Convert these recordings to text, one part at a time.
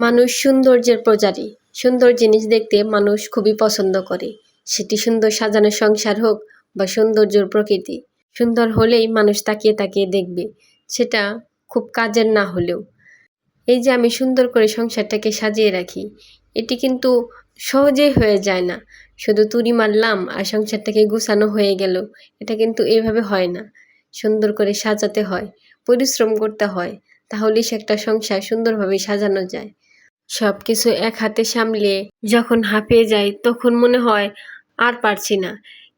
মানুষ সৌন্দর্যের প্রজারী সুন্দর জিনিস দেখতে মানুষ খুবই পছন্দ করে। সেটি সুন্দর সাজানো সংসার হোক বা সৌন্দর্যর প্রকৃতি। সুন্দর হলেই মানুষ তাকিয়ে তাকিয়ে দেখবে। সেটা খুব কাজের না হলেও। এই যে আমি সুন্দর করে সংসারটাকে সাজিয়ে রাখি, এটি কিন্তু সহজেই হয়ে যায় না। শুধু তুড়ি মারলাম আর সংসারটাকে গুছানো হয়ে গেল, এটা কিন্তু এভাবে হয় না। সুন্দর করে সাজাতে হয়, পরিশ্রম করতে হয়, তাহলেই সে একটা সংসার সুন্দরভাবে সাজানো যায়। সব কিছু এক হাতে সামলে যখন হাঁপিয়ে যাই তখন মনে হয় আর পারছি না।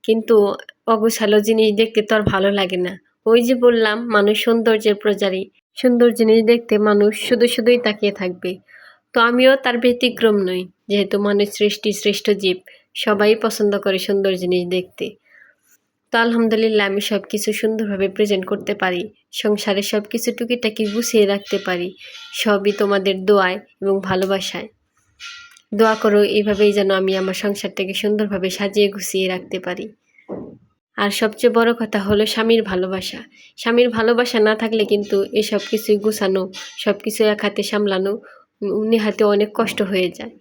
কিন্তু অগোছালো জিনিস দেখতে তো আর ভালো লাগে না। ওই যে বললাম, মানুষ সৌন্দর্যের প্রজারী। সুন্দর জিনিস দেখতে মানুষ শুধু শুধুই তাকিয়ে থাকবে। তো আমিও তার ব্যতিক্রম নই, যেহেতু মানুষ সৃষ্টি শ্রেষ্ঠ জীব। সবাই পছন্দ করে সুন্দর জিনিস দেখতে। তো আলহামদুলিল্লাহ আমি সব কিছু সুন্দরভাবে প্রেজেন্ট করতে পারি। সংসারে সব কিছু টুকিটাকি গুছিয়ে রাখতে পারি। সবই তোমাদের দোয়ায় এবং ভালোবাসায়। দোয়া করো এইভাবেই যেন আমি আমার সংসারটাকে সুন্দরভাবে সাজিয়ে গুছিয়ে রাখতে পারি। আর সবচেয়ে বড় কথা হলো স্বামীর ভালোবাসা। স্বামীর ভালোবাসা না থাকলে কিন্তু এসব কিছুই গুছানো সব কিছু এক হাতে সামলানো উনি হাতে অনেক কষ্ট হয়ে যায়।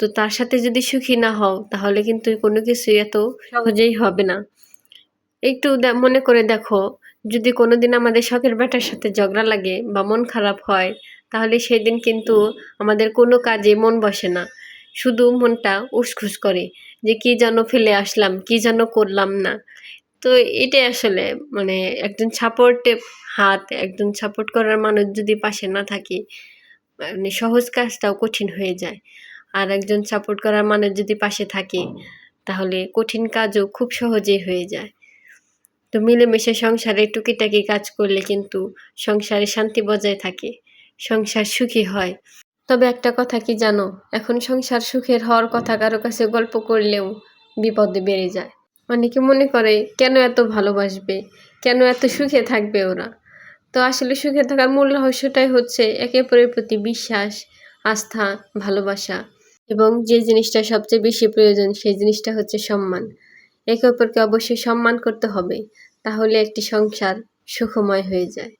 তো তার সাথে যদি সুখী না হও, তাহলে কিন্তু কোনো কিছুই এত সহজেই হবে না। একটু মনে করে দেখো, যদি কোনো দিন আমাদের শখের বেটার সাথে ঝগড়া লাগে বা মন খারাপ হয়, তাহলে সেদিন কিন্তু আমাদের কোনো কাজে মন বসে না। শুধু মনটা উসখুস করে যে কি যেন ফেলে আসলাম, কি যেন করলাম না। তো এটাই আসলে মানে একজন সাপোর্টে হাত, একজন সাপোর্ট করার মানুষ যদি পাশে না থাকে মানে সহজ কাজটাও কঠিন হয়ে যায়। আর একজন সাপোর্ট করার মানুষ যদি পাশে থাকে, তাহলে কঠিন কাজও খুব সহজেই হয়ে যায়। তো মিলেমিশে সংসারে টুকিটাকি কাজ করলে কিন্তু সংসারে শান্তি বজায় থাকে, সংসার সুখী হয়। তবে একটা কথা কি জানো? এখন সংসার সুখের হওয়ার কথা কারও কাছে গল্প করলেও বিপদে বেড়ে যায়। অনেকে মনে করে, কেন এত ভালোবাসবে? কেন এত সুখে থাকবে ওরা? তো আসলে সুখে থাকার মূল রহস্যটাই হচ্ছে একে অপরের প্রতি বিশ্বাস, আস্থা, ভালোবাসা। এবং যে জিনিসটা সবচেয়ে বেশি প্রয়োজন, সেই জিনিসটা হচ্ছে সম্মান। একে অপরকে অবশ্যই সম্মান করতে হবে। তাহলে একটি সংসার সুখময় হয়ে যায়।